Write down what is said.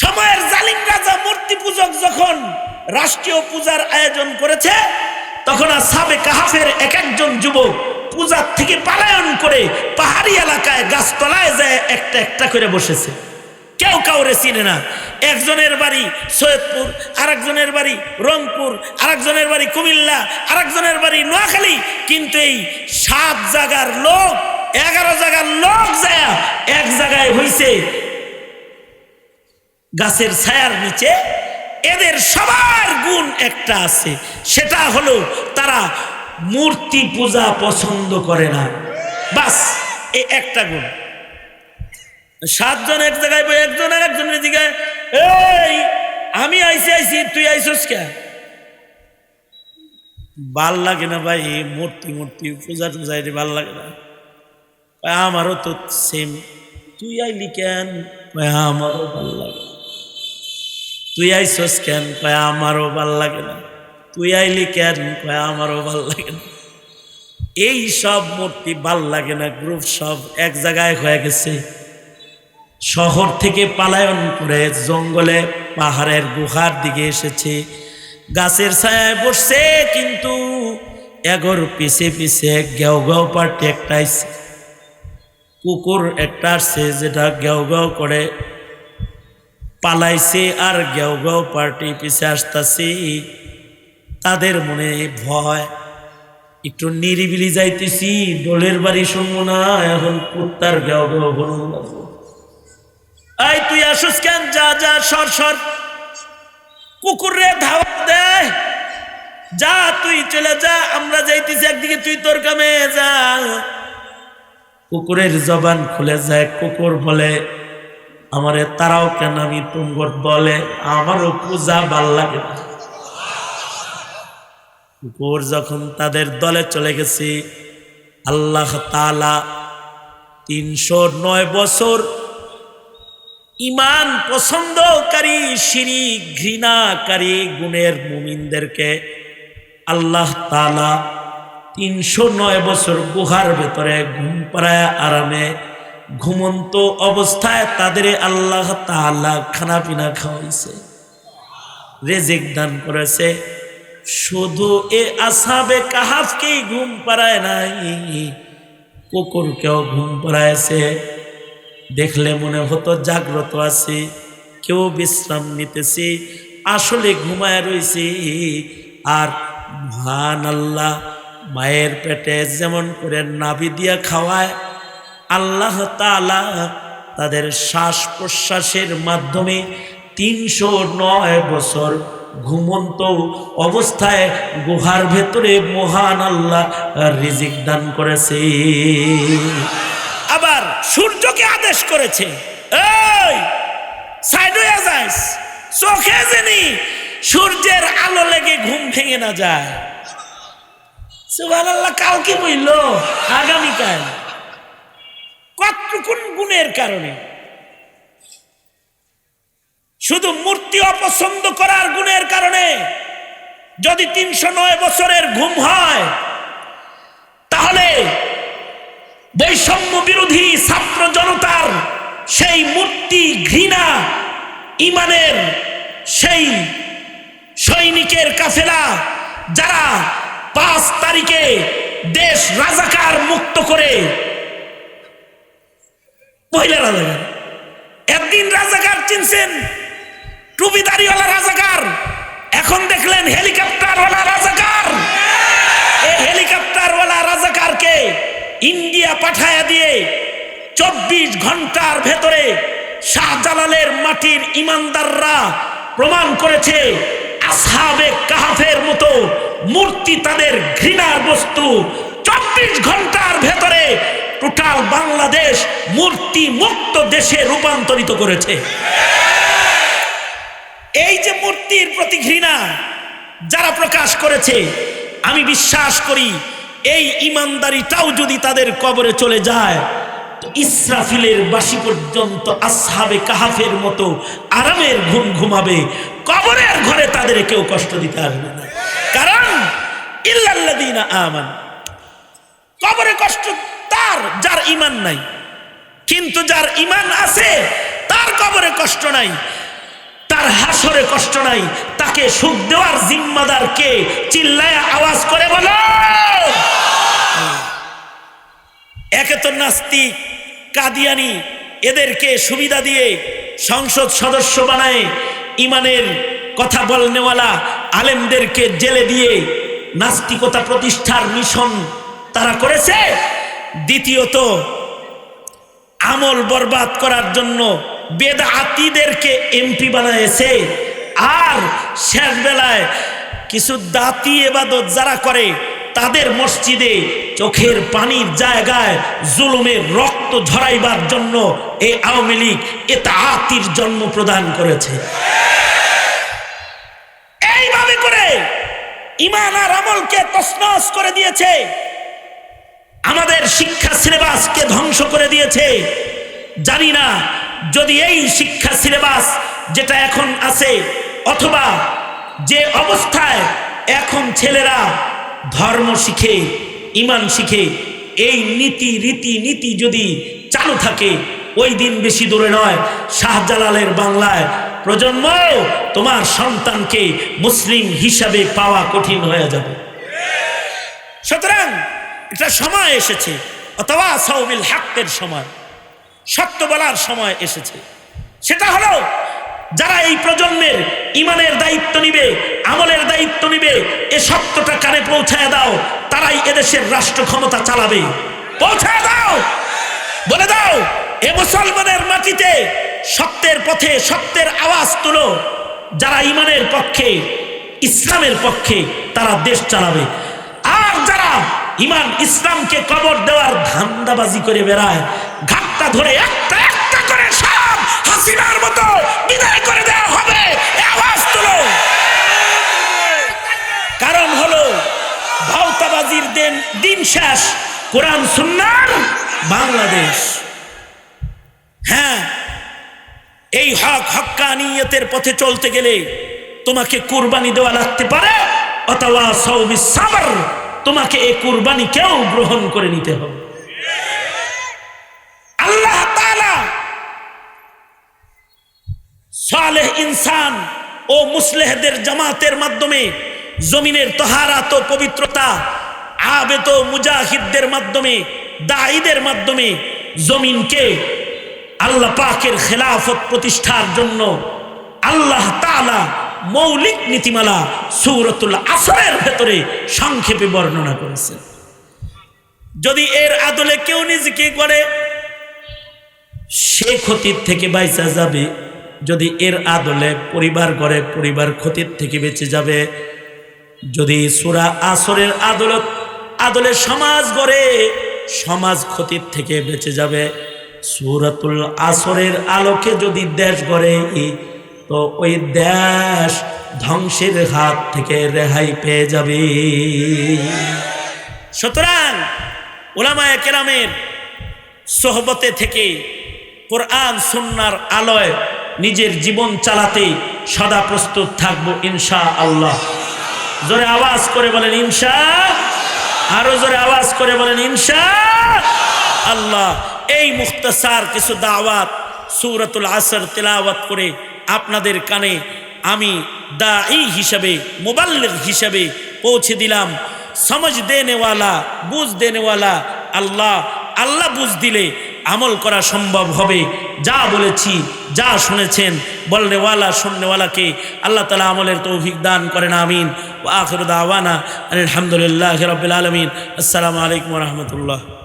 সময়ের জালিম রাজা মূর্তি পূজক যখন রাষ্ট্রীয় পূজার আয়োজন করেছে, তখন আর সাবে কাহাফের এক একজন যুবক পূজার থেকে পালায়ন করে পাহাড়ি এলাকায় গাছতলায় যায়, একটা একটা করে বসেছে। কেউ কাউরে চিনে না। একজনের বাড়ি সৈয়দপুর, আরেকজনের বাড়ি রংপুর, আরেকজনের বাড়ি কুমিল্লা, আরেকজনের বাড়ি নোয়াখালী। কিন্তু এই সাত জায়গার লোক, এগারো জায়গার লোক যায়, এক জায়গায় হইছে গাছের ছায়ার নিচে এদের সবার গুণ একটা আছে। সেটা হলো তারা মূর্তি পূজা পছন্দ করে না। বাস এই একটা গুণ। সাতজন এক জায়গায় বই একজন আর একজনের দিকে এই, আমি আইসি আইসি তুই আইসস কে? ভালো লাগে না ভাই মূর্তি মূর্তি, পূজা টুজা এটি ভালো লাগে না। আমারও তো সেম তুই আইলি কেন? আমারও ভালো লাগে। তুই আইসস কেন? কয়, আমারও ভালো লাগে না। তুই আইলি কেন? কয়, আমারও ভালো লাগে না। এই সব মূর্তি ভালো লাগে না, গ্রুপ সব এক জায়গায় হয়ে গেছে। শহর থেকে পালায়ন করে জঙ্গলে পাহাড়ের গুহার দিকে এসেছে। গাছের ছায়ায় বসছে, কিন্তু এগর পিছে পিছে গেও গেও পার্টি একটা কুকুর একটা আসছে, যেটা গেও গেও করে পালাইছে আর গেও গেও পার্টি পিছে আসতেছি। তাদের মনে ভয়। একটু নিরিবিলি যাইতেছি ডোলের বাড়ি শুনব না, এখন কুত্তার গেও গেও বলুন এই তুই আসুস কেন? যা যা, সর সর। কুকুরে ধাওয়া দেয় যা, তুই চলে যা, আমরা যাইতেছি একদিকে, তুই তোর কামে যা। কুকুরের জবান খুলে যায়, কুকুর বলে আমারে তারাও কেন আমি তুমগর বলে? আমারও পূজা ভালো লাগে। কুকুর যখন তাদের দলে চলে গেছি, আল্লাহ তালা তিনশো নয় বছর ইমান পছন্দকারী শিরি ঘৃণাকারী গুণের মুমিনদেরকে আল্লাহ তালা তিনশো নয় বছর গুহার ভেতরে ঘুম পাড়ায় আরামে ঘুমন্ত অবস্থায় তাদের আল্লাহ তালা খানা পিনা খাওয়াইছে, রেজেক দান করেছে। শুধু এ আসাবে কাহাফকেই ঘুম পাড়ায় নাই, কুকুরকেও ঘুম পাড়ায়ছে দেখলে মনে হতো জাগ্রত আছি, কেউ বিশ্রাম নিতেছি, আসলে ঘুমায় রয়েছি আর মহান আল্লাহ মায়ের পেটে যেমন করে নাভি দিয়া খাওয়ায় আল্লাহ তালা তাদের শ্বাস প্রশ্বাসের মাধ্যমে তিনশো নয় বছর ঘুমন্ত অবস্থায় গুহার ভেতরে মহান আল্লাহ রিজিক দান করেছে। আবার সূর্যকে আদেশ করেছে চোখে জেনি সূর্যের আলো লেগে ঘুম ভেঙে না যায়। সুবহানাল্লাহ, কালকে বইল আগামীকাল। কতটুকুন গুণের কারণে? শুধু মূর্তি অপছন্দ করার গুণের কারণে যদি তিনশো নয় বছরের ঘুম হয়, তাহলে বৈষম্য বিরোধী ছাত্র জনতার সেই মূর্তি ঘৃণা, ইমানের সেই সৈনিকের কাফেলা, যারা পাঁচ তারিখে দেশ রাজাকার মুক্ত করে মহিলা রাজাকার। একদিন রাজাকার চিনছেন? টুপিদারিওয়ালা রাজাকার। এখন দেখলেন হেলিকপ্টারওয়ালা রাজাকার। এই হেলিকপ্টারওয়ালা রাজাকারকে ইন্ডিয়া পাঠায়া দিয়ে চব্বিশ ঘণ্টার ভেতরে শাহজালালের মাটির ইমানদাররা প্রমাণ করেছে আসহাবে কাহাফের মতো মূর্তি তাদের ঘৃণার বস্তু চব্বিশ ঘণ্টার ভেতরে টোটাল বাংলাদেশ মূর্তি মুক্ত দেশে রূপান্তরিত করেছে। এই যে মূর্তির প্রতি ঘৃণা যারা প্রকাশ করেছে, আমি বিশ্বাস করি এই ইমানদারিটাও যদি তাদের কবরে চলে যায় ইসরাফিলের বাসি পর্যন্ত আসহাবে কাহাফের মতো আরামের ঘুম ঘুমাবে। কবরের ঘরে তাদের কেউ কষ্ট দিতে আসবে না। কারণ ইল্লাল্লাদিনা আমান, কবরে কষ্ট তার, যার ইমান নাই। কিন্তু যার ইমান আছে, তার কবরে কষ্ট নাই আসরে কষ্ট নাই, তাকে সুখ দেওয়ার জিম্মাদার কে চিল্লায় আওয়াজ করে বলো। একে তো নাস্তিক, কাদিয়ানি, এদেরকে সুবিধা দিয়ে সংসদ সদস্য বানায়, ইমানের কথা বলনেওয়ালা আলেমদেরকে জেলে দিয়ে নাস্তিকতা প্রতিষ্ঠার মিশন তারা করেছে। দ্বিতীয়ত, আমল বরবাদ করার জন্য বেদাতিদেরকে এমপি বানাইছে। আর শেষ বেলায় কিছু দাতি এবাদত যারা করে, তাদের মসজিদে চোখের পানির জায়গায় জুলুমের রক্ত ঝরাইবার জন্য এই আওয়ামী লীগ এটা আতির জন্ম প্রদান করেছে। এইভাবে করে ইমান আর আমলকে তসনস করে দিয়েছে। আমাদের শিক্ষা সিলেবাসকে ধ্বংস করে দিয়েছে। জানি না যদি এই শিক্ষা সিলেবাস যেটা এখন আছে অথবা যে অবস্থায় এখন ছেলেরা ধর্ম শিখে, ইমান শিখে, এই নীতি, রীতি নীতি যদি চালু থাকে, ওই দিন বেশি দূরে নয়, শাহজালালের বাংলায় প্রজন্ম, তোমার সন্তানকে মুসলিম হিসাবে পাওয়া কঠিন হয়ে যাবে। সুতরাং এটা সময় এসেছে। অথবা সৌবিল হাক্কের সময়। সত্য বলার সময় এসেছে। সেটা হলো, যারা এই প্রজন্মের ইমানের দায়িত্ব নিবে, আমলের দায়িত্ব নিবে, এ সত্যটা কানে পৌঁছায় দাও, তারাই এদেশের রাষ্ট্র ক্ষমতা চালাবে। পৌঁছায় দাও! বলে দাও, এ মুসলমানের মাটিতে সত্যের পথে সত্যের আওয়াজ তুলো। যারা ইমানের পক্ষে, ইসলামের পক্ষে, তারা দেশ চালাবে। ইমান ইসলামকে কবর দেওয়ার ধান্দাবাজি করে বেড়ায়, ঘাটটা ধরে একটা একটা করে সব হাসিনার মতো বিদায় করে দেওয়া হবে। আওয়াজ তুলো। কারণ হলো, ভাওতাবাজির দিন দিন শেষ, কোরআন, সুন্নার বাংলাদেশ। হ্যাঁ এই হক হক্কানিয়তের পথে চলতে গেলে তোমাকে কুরবানি দেওয়া লাগতে পারে। অথবা সৌবি সাবর তোমাকে এই কুরবানি কেউ গ্রহণ করে নিতে হবে। আল্লাহ সালেহ ইনসান ও মুসলেহদের জামাতের মাধ্যমে জমিনের তহারাত ও পবিত্রতা আবেত মুজাহিদদের মাধ্যমে দায়ীদের মাধ্যমে জমিনকে আল্লাহ পাকের খেলাফত প্রতিষ্ঠার জন্য আল্লাহ তাআলা মৌলিক নীতিমালা সূরতুল আসরের ভেতরে সংক্ষেপে বর্ণনা করেছেন যদি এর আদলে কেউ নিজেকে করে, সে ক্ষতির থেকে বাইচা যাবে। যদি এর আদলে পরিবার করে পরিবার ক্ষতির থেকে বেঁচে যাবে। যদি সুরা আসরের আদলত, আদলে সমাজ গড়ে, সমাজ ক্ষতির থেকে বেঁচে যাবে। সুরাতুল আসরের আলোকে যদি দেশ গড়ে তো ওই দেশ ধ্বংসের হাত থেকে রেহাই পেয়ে যাবে। সুতরাং ওলামায় কেরামের সোহবতে থেকে কোরআন সুন্নার আলোয় নিজের জীবন চালাতে সদা প্রস্তুত থাকব ইনশা আল্লাহ জোরে আওয়াজ করে বলেন ইনশা, আরও জোরে আওয়াজ করে বলেন ইনশা, আল্লাহ, এই মুখতাসার কিছু দাওয়াত সুরতুল আসর তেলাওয়াত করে আপনাদের কানে আমি দাঈ হিসাবে মোবাল্লের হিসাবে পৌঁছে দিলাম। সমঝ দেনেওয়ালা, বুঝ দেনেওয়ালা, আল্লাহ আল্লাহ বুঝ দিলে আমল করা সম্ভব হবে। যা বলেছি, যা শুনেছেন, বলনেওয়ালা, শুননেওয়ালাকে আল্লাহ তালা আমলের তৌফিক দান করেন, আমিন। ও আখরুদ আওয়ানা আলহামদুলিল্লাহ রবিল আলমিন। আসসালামু আলাইকুম রহমতুল্লাহ।